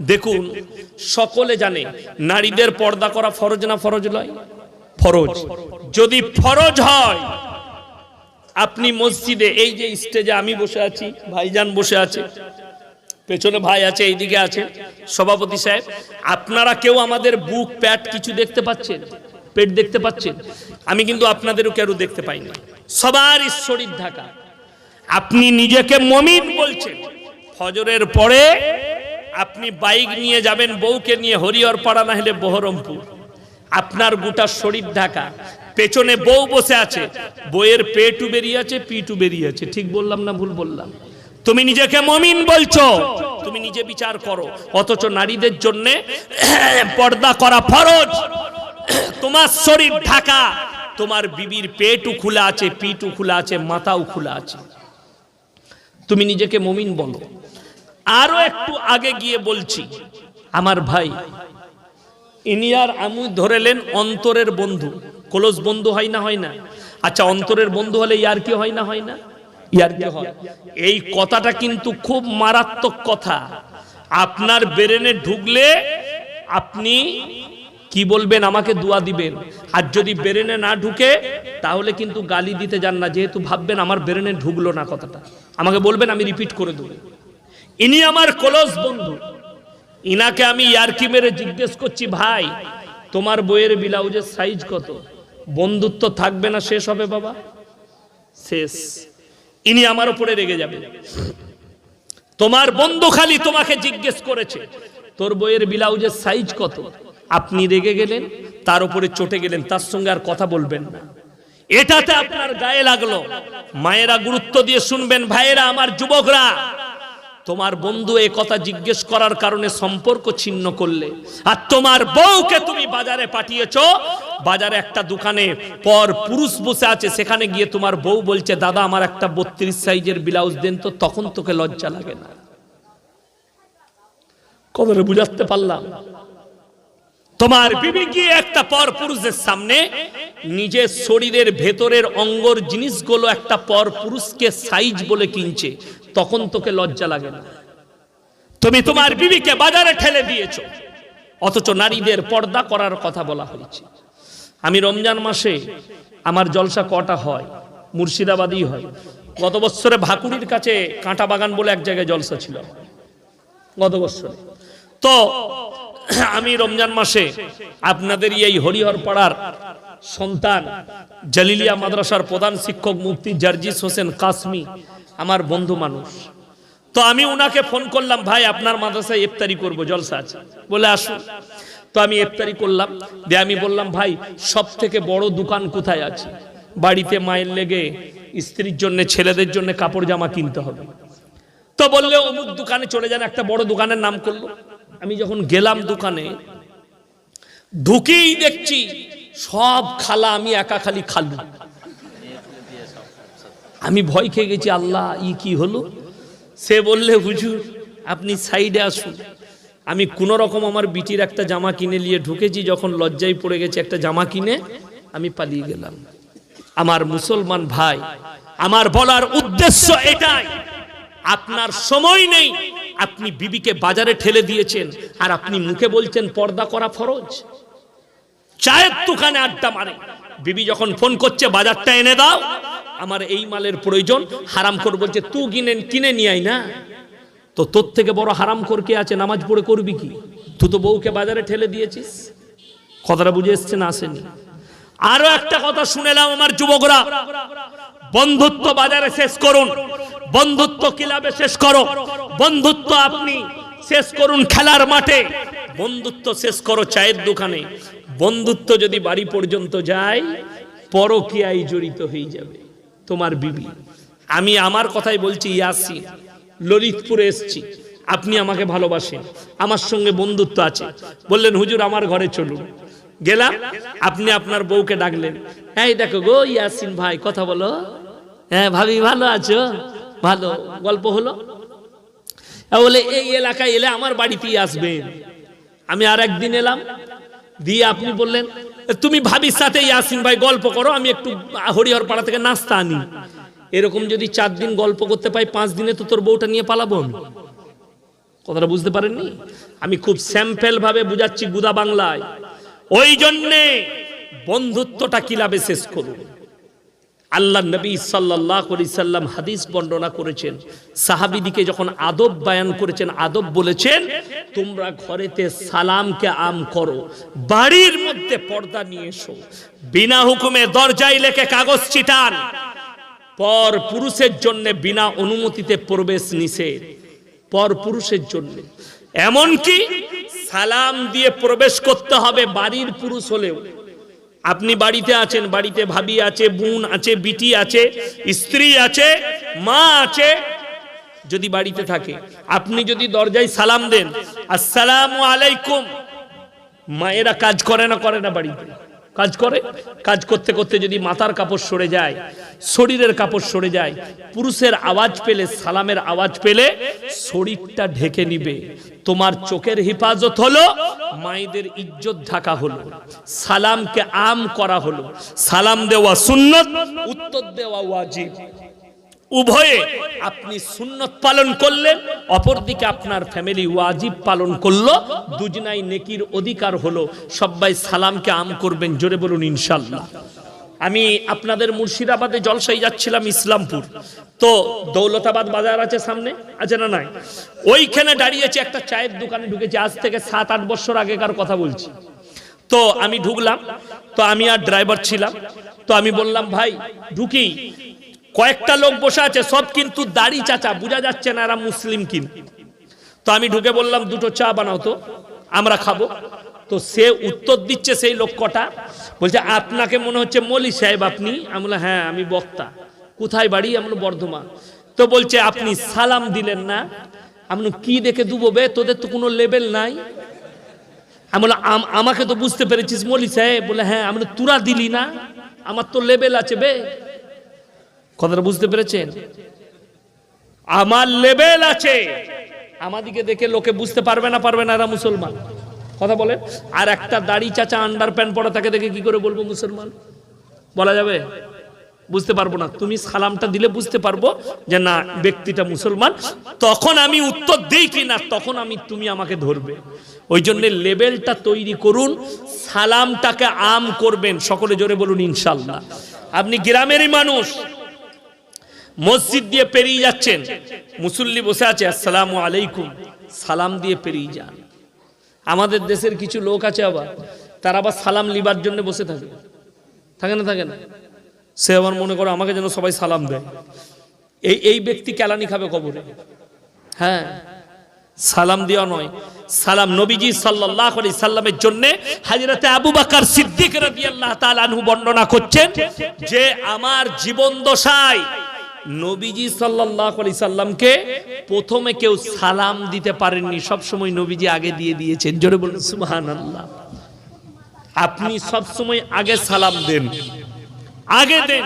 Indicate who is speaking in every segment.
Speaker 1: দেখুন, সকলে জানে নারীদের পর্দা করা ফরজ না ফরজ নয়? ফরজ। যদি ফরজ হয়, আপনি মসজিদে, এই যে স্টেজে আমি বসে আছি, ভাইজান বসে আছে, পেছনে ভাই আছে, এইদিকে আছে, সভাপতি সাহেব, আপনারা কেউ আমাদের বুক, প্যাট কিছু দেখতে পাচ্ছেন? পেট দেখতে পাচ্ছেন? আমি কিন্তু আপনাদেরও কেউ দেখতে পাইনি সবার ঈশ্বরীর ঢাকা। আপনি নিজেকে মমিন বলছেন। ফজরের পরে আপনি বাইক নিয়ে যাবেন, বউকে নিয়ে হরিহর পাড়া না হলে বহরমপুর। আপনার গোটা শরীর ঢাকা। পেছনে বউ বসে আছে। বইয়ের পেটু বেরিয়ে আছে, পিটু বেরিয়ে আছে। ঠিক বললাম না ভুল বললাম? তুমি নিজেকে মমিন বলছো। তুমি নিজে বিচার করো। অথচ নারীদের জন্য পর্দা করা ফরজ। তোমার শরীর ঢাকা। তোমার বিবির পেটও খোলা আছে, পিটু খোলা আছে, মাথাও খোলা আছে। তুমি নিজেকে মমিন বলো। আরও একটু আগে গিয়ে বলছি, আমার ভাই, ইনি আর আমি ধরেলেন অন্তরের বন্ধু কলস বন্ধু হয় না হয় না? আচ্ছা অন্তরের বন্ধু হলে ইয়ার কি হয় না হয় না? ইয়ার কি হয়? এই কথাটা কিন্তু খুব মারাত্মক কথা। আপনার ব্রেনে ঢুকলে আপনি কি বলবেন, আমাকে দোয়া দিবেন। আর যদি ব্রেনে না ঢুকে, তাহলে কিন্তু গালি দিতে যান না। যেহেতু ভাববেন আমার ব্রেনে ঢুকলো না কথাটা। আমাকে বলবেন, আমি রিপিট করে দেবো। ইনি আমার ক্লোজ বন্ধু। ইনাকে আমি ইয়ারকি মেরে জিজ্ঞেস করছি, ভাই, তোমার বইয়ের ব্লাউজের সাইজ কত? বন্ধুত্ব থাকবে না, শেষ হবে বাবা। শেষ। ইনি আমার উপরে রেগে যাবে। তোমার বন্ধু খালি তোমাকে জিজ্ঞেস করেছে, তোর বইয়ের ব্লাউজের সাইজ কত? আপনি রেগে গেলেন, তার উপরে চটে গেলেন, তার সঙ্গে আর কথা বলবেন না। এটাতে আপনার গায়ে লাগল। মায়েরা গুরুত্ব দিয়ে শুনবেন, ভাইয়েরা, আমার যুবকরা তোমার বন্ধু এ কথা জিজ্ঞেস করার কারণে সম্পর্ক ছিন্ন করলে। আর তোমার বউকে তুমি বাজারে পাঠিয়েছ, বাজারে একটা দোকানে পর পুরুষ বসে আছে, সেখানে গিয়ে তোমার বউ বলছে, দাদা, আমার একটা বত্রিশ সাইজের ব্লাউজ দেন তো, তখন তোকে লজ্জা লাগে না। কবরে বুঝাতে পারলাম। তোমার বিবি গিয়ে একটা পর পুরুষের সামনে, নিজের শরীরের ভেতরের অঙ্গর জিনিসগুলো একটা পর পুরুষকে সাইজ বলে কিনছে। তখন তোকে লজ্জা লাগে না। তুমি তোমার বিবিকে বাজারে ঠেলে দিয়েছ। অথচ নারীদের পর্দা করার কথা বলা হয়েছে। আমি রমজান মাসে আমার জলসা কটা হয়? মুর্শিদাবাদই হয়। গত বছরে ভাকুড়ির কাছে কাঁটা বাগান বলে এক জায়গায় জলসা ছিল। গত বছরে। তো আমি রমজান মাসে আপনাদের এই হরিহর পাড়ার সন্তান, জালিলিয়া মাদ্রাসার প্রধান শিক্ষক মুফতি জার্জিস হোসেন কাসমি আমার বন্ধু মানুষ। তো আমি ওনাকে ফোন করলাম, ভাই, আপনার মাদ্রাসায় ইফতারি করব, জলসা আছে। বলে, আসুন। তো আমি ইফতারি করলাম। দিয়ে আমি বললাম, ভাই সব থেকে বড় দোকান কোথায় আছে? বাড়িতে মায়ের লেগে স্ত্রীর জন্য, ছেলেদের জন্য কাপড় জামা কিনতে হবে। তো বললে, অমুক দোকানে চলে যান। একটা বড় দোকানের নাম করল। আমি যখন গেলাম দোকানে, ঢুকেই দেখছি সব খালা আমি একা খালি খালু। আমি ভয় খেয়ে গেছি, আল্লাহ, ই কি হলো? সে বললে, হুজুর, আপনি সাইডে আসুন। আমি কোনো রকম আমার বিটির একটা জামা কিনে নিয়ে ঢুকেছি, যখন লজ্জায় পড়ে গেছে, একটা জামা কিনে আমি পালিয়ে গেলাম। আমার মুসলমান ভাই, আমার বলার উদ্দেশ্য এটাই, আপনার সময় নেই, আপনি বিবিকে বাজারে ঠেলে দিয়েছেন, আর আপনি মুখে বলছেন, পর্দা করা ফরজ। চায়ের দোকানে আড্ডা মারে। বিবি যখন ফোন করছে, বাজারটা এনে দাও। আমার এই মালের প্রয়োজন, হারাম কর বলছে তুই কিনে কিনে নিয়ে না। তো তোর থেকে বড় হারাম কর কে আছে? নামাজ পড়ে করবি কি? তুই তো বউকে বাজারে ঠেলে দিয়েছিস। কথাটা বুঝে এসছে না আসেনি। আরও একটা কথা শুনেলাম আমার যুবকরা। বন্ধুত্ব বাজারে শেষ করুন। বন্ধুত্ব ক্লাবে শেষ করো। বন্ধুত্ব আপনি শেষ করুন খেলার মাঠে। বন্ধুত্ব শেষ করো চায়ের দোকানে। বন্ধুত্ব যদি বাড়ি পর্যন্ত যায়, পরকিয়ায় জড়িত হয়ে যাবে। তোমার বিবি। আমি আমার কথাই বলছি ইয়াসি ললিতপুরে এসছি। আপনি আমাকে ভালোবাসেন। আমার সঙ্গে বন্ধুত্ব আছে। বললেন, হুজুর, আমার ঘরে চলুন। গেলাম। আপনি আপনার বউকে ডাকলেন। এই দেখো গো ইয়াসিন ভাই, কথা বলো। হ্যাঁ ভাবি, ভালো আছো? ভালো। গল্প হলো? বলে, এই এলাকায় এলে আমার বাড়িতেই আসবেন। আমি আর একদিন এলাম। দিয়ে আপনি বললেন তুমি ভাবির সাথে ইয়াসিন ভাই গল্প করো, আমি একটু হরিহর পাড়া থেকে নাস্তা আনি। এরকম যদি চার দিন গল্প করতে পাই, পাঁচ দিনে তো তোর বউটা নিয়ে পালাবো আমি। কথাটা বুঝতে পারেননি? আমি খুব স্যাম্পেল ভাবে বুঝাচ্ছি গুদা বাংলায়। ওই জন্যে বন্ধুত্বটা কিলাবে শেষ করুন। আল্লাহ নবী সাল্লাহ সাল্লাম হাদিস বর্ণনা করেছেন। সাহাবিদিকে যখন আদব বায়ান করেছেন, আদব বলেছেন, তোমরা ঘরেতে সালামকে আম করো, বাড়ির মধ্যে পর্দা নিয়ে এসো, বিনা হুকুমে দরজায় লেখে কাগজ চিটান পর পুরুষের জন্য বিনা অনুমতিতে প্রবেশ নিষেধ, পর পুরুষের জন্য। এমনকি সালাম দিয়ে প্রবেশ করতে হবে বাড়ির পুরুষ হলেও। আপনি বাড়িতে আছেন, বাড়িতে ভাবি আছে, বোন আছে, বিটি আছে, স্ত্রী আছে, মা আছে, যদি বাড়িতে থাকে। আপনি যদি দরজায় সালাম দেন, আসসালামু আলাইকুম, মায়েরা কাজ করে না করে না বাড়িতে। কাজ করে। কাজ করতে করতে যদি মাথার কাপড় সরে যায়, শরীরের কাপড় সরে যায়, পুরুষের আওয়াজ পেলে, সালামের আওয়াজ পেলে, শরীরটা ঢেকে নিবে। তোমার চোখের হেফাজত হলো, মায়েদের ইজ্জত ঢাকা হলো, সালামকে আম করা হলো। সালাম দেওয়া সুন্নত, উত্তর দেওয়া ওয়াজিব। উভয়ে আপনি সুন্নত পালন করলেন, অপরদিকে আপনার ফ্যামিলি ওয়াজিব পালন করল, দুজনাই নেকির অধিকার হলো, সবাই সালামকে আম করবেন, জোরে বলুন ইনশাল্লাহ। আমি আপনাদের মুর্শিদাবাদে জলসাই যাচ্ছিলাম ইসলামপুর। তো দৌলতাবাদ বাজার আছে সামনে, আছে না নাই? ওইখানে দাঁড়িয়েছে, একটা চায়ের দোকানে ঢুকেছি, আজ থেকে সাত, আট বছর আগেকার কথা বলছি। তো আমি ঢুকলাম, তো আমি আর ড্রাইভার ছিলাম। তো আমি বললাম, ভাই, ঢুকি। কয়েকটা লোক বসে আছে সব কিন্তু দাড়ি চাচা বোঝা যাচ্ছে না এরা মুসলিম কিন্তু তো আমি ঢুকে বললাম দুটো চা বানাও তো আমরা খাব। তো সে উত্তর দিচ্ছে সেই লোক কটা বলছে আপনাকে মনে হচ্ছে মলি সাহেব আপনি? আমি হ্যাঁ আমি বক্তা। কোথায় বাড়ি? আমি বললাম, বর্ধমান। তো বলছে আপনি সালাম দিলেন না? আমি কি দেখে দুবো বে? তোদের তো কোনো লেভেল নাই। আমি বললাম, আম- আমাকে তো বুঝতে পেরেছিস মলি সাহেব? বলে হ্যাঁ। আমি তুরা দিলি না? আমার তো লেভেল আছে বে। কথাটা বুঝতে পেরেছেন? আমার লেভেল আছে। আমাদিকে দেখে লোকে বুঝতে পারবে না পারবে না এরা মুসলমান। কথা বলে আর একটা দাড়ি চাচা আন্ডার প্যান্ট পরা, তাকে দেখে কি করে বলব মুসলমান? বলা যাবে? বুঝতে পারব না। তুমি সালামটা দিলে বুঝতে পারব যে না, ব্যক্তিটা মুসলমান। তখন আমি উত্তর দিই কি না, তখন আমি, তুমি আমাকে ধরবে। ওই জন্য লেবেলটা তৈরি করুন, সালামটাকে আম করবেন। সকলে জোরে বলুন ইনশাল্লাহ। আপনি গ্রামেরই মানুষ। মসজিদ দিয়ে পেরিয়ে যাচ্ছেন। মুসল্লি বসে আছে, আসসালামু আলাইকুম। সালাম দিয়ে পেরিয়ে যান। আমাদের দেশের কিছু লোক আছে আবার, তারা আবার সালাম লিবার জন্য বসে থাকে। থাকে না থাকে না? সে আমার মনে করো আমাকে যেন সবাই সালাম দেয়। এই এই ব্যক্তি কেলানি খাবে কবরে? হ্যাঁ সালাম দেওয়া নয়। সালাম নবীজি সাল্লাল্লাহু আলাইহি সাল্লামের জন্য হযরতে আবু বকর সিদ্দিক রাদিয়াল্লাহু তাআলা আনহু বর্ণনা করছেন যে, আমার জীবন দশায় নবীজি সাল্লাল্লাহু আলাইহি সাল্লামকে প্রথমে কেউ সালাম দিতে পারেননি। সব সময় নবীজি আগে দিয়ে দিয়েছেন। জোরে বলুন, সুবহানাল্লাহ। আপনি সব সময় আগে সালাম দেন। আগে দেন।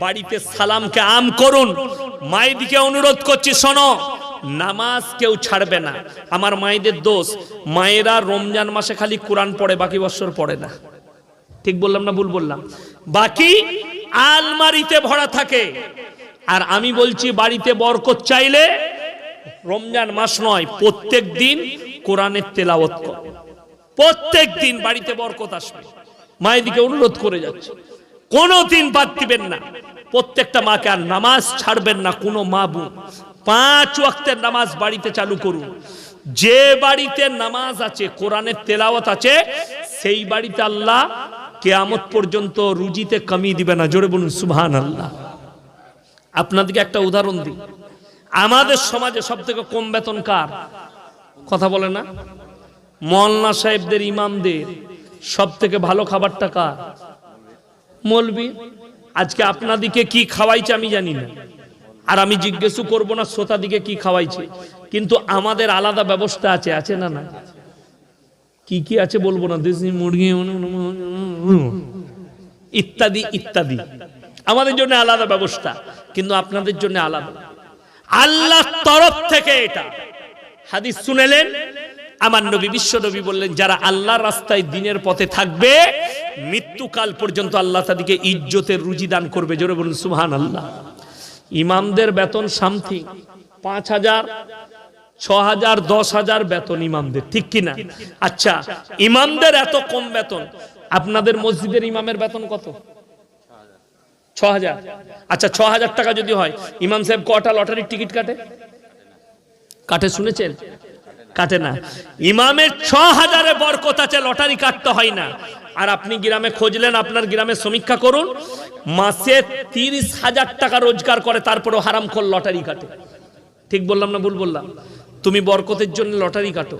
Speaker 1: বাড়িতে সালামকে আম করুন। মায়েদিকে অনুরোধ করছি, শোনো, নামাজ কেউ ছাড়বে না। আমার মায়েদের দোষ, মায়েরা রমজান মাসে খালি কোরআন পড়ে, বাকি বছর পড়ে না। ঠিক বললাম না ভুল বললাম? বাকি আলমারিতে ভরা থাকে। আর আমি বলছি, বাড়িতে বরকত চাইলে রমজান মাস নয়, প্রত্যেক দিন কোরআনের তেলাওয়াত কর। প্রত্যেক দিন বাড়িতে বরকত আসবে। মায়েদিকে অনুরোধ করে যাচ্ছে। কোনো দিন বাদ দিবেন না। প্রত্যেকটা মাকে আর নামাজ ছাড়বেন না, কোনো মা বোন পাঁচ ওয়াক্তের নামাজ বাড়িতে চালু করুন। যে বাড়িতে নামাজ আছে, কোরআনের তেলাওয়াত আছে, সেই বাড়িতে আল্লাহ কেয়ামত পর্যন্ত রুজিতে কমিয়ে দিবে না। জোরে বলুন সুবহান আল্লাহ আপনাদেরকে একটা উদাহরণ দিই। আমাদের সমাজে সব থেকে কম বেতন কার? কথা বলে না? মল্লা সাহেবদের ইমামদের সব থেকে ভালো খাবারটা কার? মলবি আজকে আপনাদিকে কি খাওয়াইছে আমি জানি না। আর আমি জিজ্ঞেসও করব না, শ্রোতাদিকে কি খাওয়াইছে। কিন্তু আমাদের আলাদা ব্যবস্থা আছে আছে না না কি কি আছে বলব না? দেশি মুরগি, ইত্যাদি ইত্যাদি। আমাদের জন্য আলাদা ব্যবস্থা। কিন্তু আপনাদের জন্য আলাদা। আল্লাহ তরফ থেকে এটা। হাদিস শুনেলেন, আমার নবী বিশ্ব নবী বললেন, যারা আল্লাহর রাস্তায় দিনের পথে থাকবে, মৃত্যুকাল পর্যন্ত আল্লাহ তাদেরকে ইজ্জতের রুজি দান করবে। জোরে বলুন সুহান আল্লাহ ইমামদের বেতন সামথিং। পাঁচ হাজার, ছ হাজার, দশ হাজার বেতন ইমামদের, ঠিক কিনা আচ্ছা ইমামদের এত কম বেতন। আপনাদের মসজিদের ইমামের বেতন কত? ছ হাজার আচ্ছা ছ হাজার টাকা যদি হয়, ইমাম সাহেব কটা লটারির টিকিট কাটে? কাটে শুনেছেন? কাটে না। ইমামের ছ হাজারে বরকত আছে, লটারি কাটতে হয় না। আর আপনি গ্রামে খুঁজলেন, আপনার গ্রামে সমীক্ষা করুন, মাসে তিরিশ হাজার টাকা রোজগার করে, তারপরেও হারাম খোল লটারি কাটে। ঠিক বললাম না ভুল বললাম? তুমি বরকতের জন্য লটারি কাটো।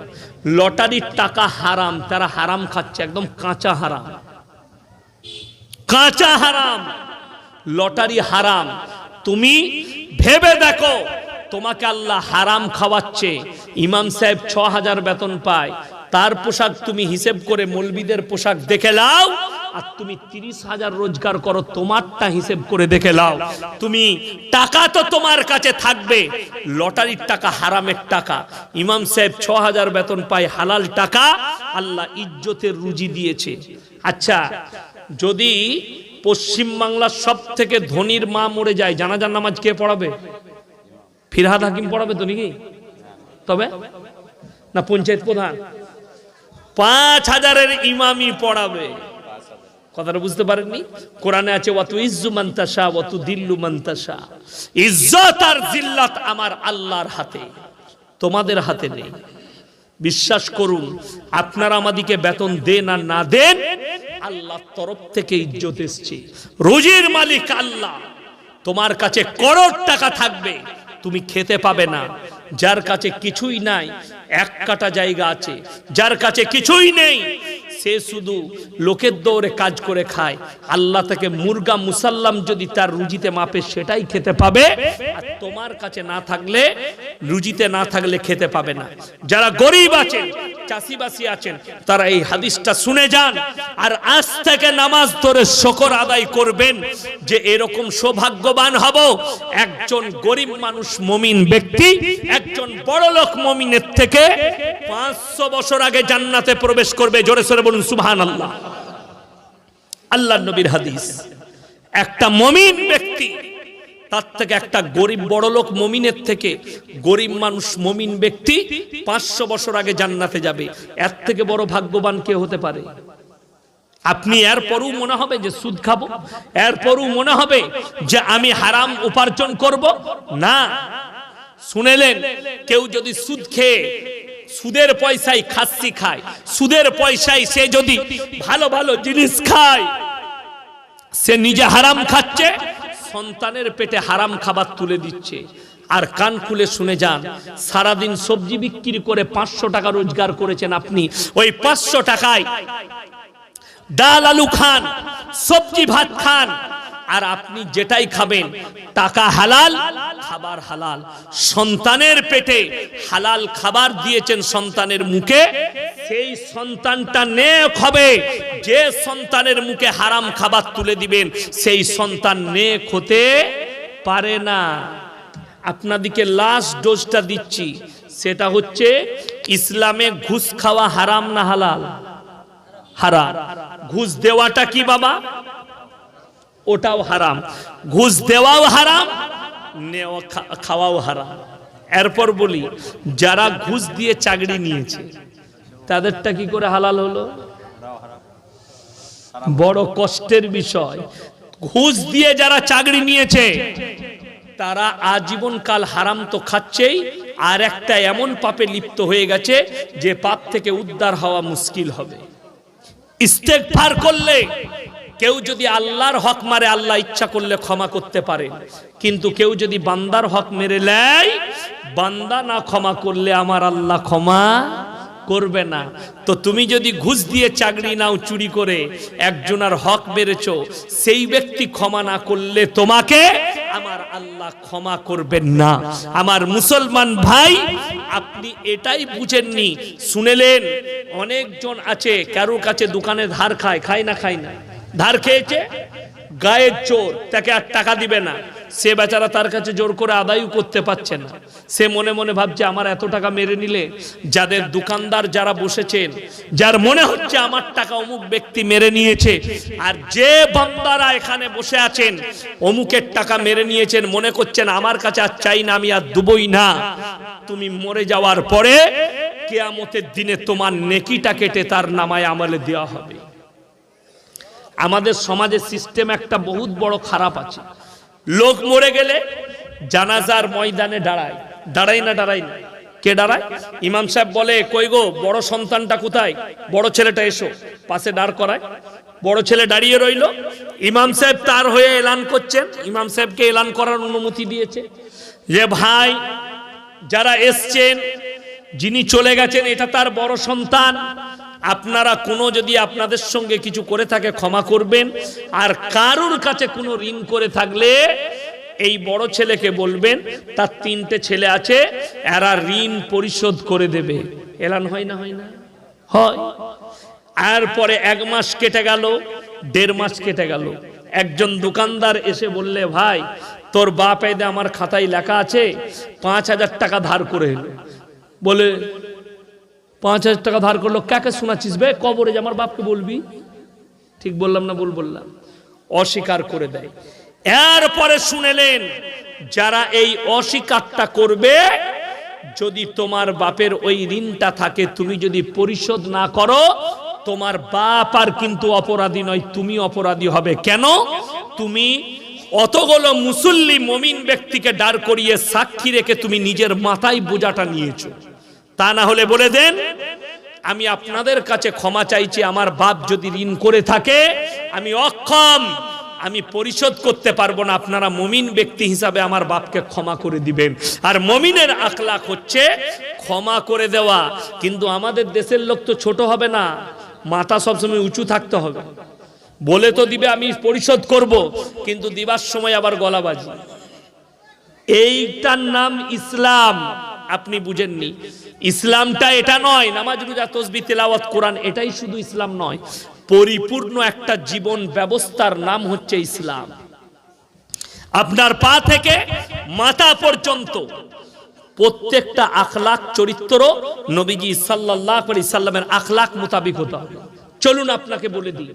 Speaker 1: লটারির টাকা হারাম, তারা হারাম খাচ্ছে, একদম কাঁচা হারাম। কাঁচা হারাম। লটারি হারাম। তুমি ভেবে দেখো, তোমাকে আল্লাহ হারাম খাওয়াচ্ছে। ইমাম সাহেব ছ হাজার বেতন পায়। তার পোশাক তুমি হিসেব করে মলবিদের পোশাক দেখে লাও আর তুমি তিরিশ হাজার রোজগার করো, তোমারটা হিসেব করে দেখে লাও তুমি টাকা তো তোমার কাছে থাকবে, লটারির টাকা হারামের টাকা। ইমাম সাহেব ছ হাজার বেতন পায়, হালাল টাকা, আল্লাহ ইজ্জতের রুজি দিয়েছে। আচ্ছা যদি পশ্চিম বাংলার সব থেকে ধনির মা মরে যায়। জানাজার নামাজ কে পড়াবে? ফিরহাদ হাকিম পড়াবে তো নাকি? তবে? না, পঞ্চায়েত প্রধান। পাঁচ হাজারের ইমামি পড়াবে। কথাটা বুঝতে পারেননি? কোরআনে আছে অত ইজ্জু মান্তাসা অত দিল্লু মান্তাসা ইজ্জত আর জিল্লাত আমার আল্লাহর হাতে। তোমাদের হাতে নেই। বিশ্বাস করুন, আপনারা আমাদিকে বেতন দেন আর না দেন, আল্লাহর তরফ থেকে ইজ্জত এসছে। রোজির মালিক আল্লাহ, তোমার কাছে করোড় টাকা থাকবে, তুমি খেতে পাবে না। যার কাছে কিছুই নাই, এক কাটা জায়গা আছে, যার কাছে কিছুই নেই সে শুধু লোকের দৌড়ে কাজ করে খায়। আল্লাহ থেকে মুরগা মুসাল্লাম যদি তার রুজিতে মাপে, সেটাই খেতে পাবে। আর তোমার কাছে না থাকলে, রুজিতে না থাকলে খেতে পাবে না। যারা গরিব আছেন, চাষিবাসী আছেন, তারা এই হাদিসটা শুনে যান। আর আজ থেকে নামাজ ধরে শকর আদায় করবেন যে এরকম সৌভাগ্যবান হব। একজন গরিব মানুষ মমিন ব্যক্তি, একজন বড় লোক মমিনের থেকে পাঁচশো বছর আগে জান্নাতে প্রবেশ করবে, জোরে সরে বলুন সুবহান আল্লাহ আল্লাহ নবীর হাদিস। একটা মমিন ব্যক্তি, তার থেকে একটা গরিব বড় লোক মমিনের থেকে গরিব মানুষ মমিন ব্যক্তি পাঁচশো বছর আগে জান্নাতে যাবে। এর থেকে বড় ভাগ্যবান কে হতে পারে? আপনি এরপরও মনে হবে যে সুদ খাব এরপরও মনে হবে যে আমি হারাম উপার্জন করব। না, শুনেলেন, কেউ যদি সুদ খেয়ে সুদের পয়সায় খাসি খায়। সুদের পয়সায় সে যদি ভালো ভালো জিনিস খায়, সে নিজে হারাম খাচ্ছে, সন্তানের পেটে হারাম খাবার তুলে দিচ্ছে। আর কান খুলে শুনে যান, সারাদিন সবজি বিক্রি করে পাঁচশো টাকা রোজগার করেছেন আপনি। ওই পাঁচশো টাকায় ডাল আলু খান, সবজি ভাত খান আর আপনি যেটাই খাবেন, টাকা হালাল, খাবার হালাল। সন্তানের পেটে হালাল খাবার দিয়েছেন সন্তানের মুখে, সেই সন্তানটা নেক হবে। যে সন্তানের মুখে হারাম খাবার তুলে দিবেন, সেই সন্তান নেক হতে পারে না। আপনাদিকে লাস্ট ডোজটা দিচ্ছি। সেটা হচ্ছে, ইসলামে ঘুষ খাওয়া হারাম না হালাল? হারাম। ঘুষ দেওয়াটা কি বাবা? ওটাও হারাম। ঘুষ দেওয়াও হারাম, নেওয়া খাওয়াও হারাম। এরপর বলি, যারা ঘুষ দিয়ে চাকরি নিয়েছে, তাদেরটা কি করে হালাল হলো? বড় কষ্টের বিষয়। ঘুষ দিয়ে যারা চাকরি নিয়েছে, তারা আজীবন কাল হারাম তো খাচ্ছেই, আর একটা এমন পাপে লিপ্ত হয়ে গেছে, যে পাপ থেকে উদ্ধার হওয়া মুশকিল হবে। ইস্তেগফার করলে কেউ যদি আল্লাহর হক মারে, আল্লাহ ইচ্ছা করলে ক্ষমা করতে পারে। কিন্তু কেউ যদি বান্দার হক মেরে নেয়, বান্দা না ক্ষমা করলে আমার আল্লাহ ক্ষমা করবে না। তো তুমি যদি ঘুষ দিয়ে চাকরি নাও চুরি করে, একজনের হক মেরেছ, সেই ব্যক্তি ক্ষমা না করলে তোমাকে আমার আল্লাহ ক্ষমা করবেন না। আমার মুসলমান ভাই, আপনি এটাই বুঝেননি। শুনেলেন, অনেকজন আছে, কারোর কাছে দোকানে ধার খায় খায় না খায় না। ধার খেয়েছে? গায়ের চোর, তাকে আর টাকা দিবে না। সে বেচারা তার কাছে জোর করে আদায়ও করতে পারছে না। সে মনে মনে ভাবছে, আমার এত টাকা মেরে নিলে যাদের দোকানদার যারা বসেছেন, যার মনে হচ্ছে আমার টাকা অমুক ব্যক্তি মেরে নিয়েছে, আর যে বান্দারা এখানে বসে আছেন, অমুকের টাকা মেরে নিয়েছেন, মনে করছেন, আমার কাছে আর চাই না, আমি আর দুবই না। তুমি মরে যাওয়ার পরে কেয়ামতের দিনে তোমার নেকিটা কেটে তার নামায় আমলে দেওয়া হবে। আমাদের সমাজের সিস্টেম একটা বহুত বড় খারাপ আছে। লোক মরে গেলে জানাজার ময়দানে দাঁড়ায়। দাঁড়াই না দাঁড়াই না? কে দাঁড়ায়? ইমাম সাহেব বলে, কই গো, বড় সন্তানটা কোথায়? বড় ছেলেটা এসো, পাশে দাঁড় করায়। বড় ছেলে দাঁড়িয়ে রইল। ইমাম সাহেব তার হয়ে এলান করছেন। ইমাম সাহেবকে এলান করার অনুমতি দিয়েছে যে, ভাই, যারা এসছেন, যিনি চলে গেছেন, এটা তার বড় সন্তান। আপনারা কোনো যদি আপনাদের সঙ্গে কিছু করে থাকে, ক্ষমা করবেন। আর কারুর কাছে কোনো ঋণ করে থাকলে, এই বড় ছেলেকে বলবেন, তার তিনটে ছেলে আছে, এরা ঋণ পরিশোধ করে দেবে। এলান হয় না হয় না? হয়। আর পরে এক মাস কেটে গেল, দেড় মাস কেটে গেল। একজন দোকানদার এসে বললে, ভাই, তোর বাপ এদে আমার খাতায় লেখা আছে, পাঁচ হাজার টাকা ধার করে বলে পাঁচ হাজার টাকা ধার করল, কাকে শোনাচ্ছিস বে? কবরে যে, আমার বাপকে বলবি। ঠিক বললাম না বল বললাম। অস্বীকার করে দেয়। এরপরে শুনেলেন, যারা এই অস্বীকারটা করবে, যদি তোমার বাপের ওই ঋণটা থাকে, তুমি যদি পরিশোধ না করো, তোমার বাপ আর কিন্তু অপরাধী নয়, তুমি অপরাধী হবে। কেন? তুমি অতগুলো মুসল্লি মমিন ব্যক্তিকে দাঁড় করিয়ে সাক্ষী রেখে তুমি নিজের মাথায় বোঝাটা নিয়েছো। তা না হলে বলে দেন, আমি আপনাদের কাছে ক্ষমা চাইছি, আমার বাপ যদি ঋণ করে থাকে, আমি অক্ষম, আমি পরিশোধ করতে পারব না। আপনারা মমিন ব্যক্তি হিসাবে আমার বাপকে ক্ষমা করে দিবেন। আর মমিনের আখলাখ হচ্ছে ক্ষমা করে দেওয়া। কিন্তু আমাদের দেশের লোক তো ছোট হবে না, মাথা সবসময় উঁচু থাকতে হবে। বলে তো দিবে, আমি পরিশোধ করব, কিন্তু দিবার সময় আবার গলাবাজি এইটার নাম ইসলাম। আপনি বুঝেননি। ইসলামটা এটা নয়, নামাজ, রোজা, তসবি, তেলাওয়াত, কোরআন, এটাই শুধু ইসলাম নয়। পরিপূর্ণ একটা জীবন ব্যবস্থার নাম হচ্ছে ইসলাম। আপনার পা থেকে মাথা পর্যন্ত প্রত্যেকটা আখলাক চরিত্র নবীজি আলাইহি সাল্লামের আখলাক মোতাবিক হতে হবে। চলুন আপনাকে বলে দিই।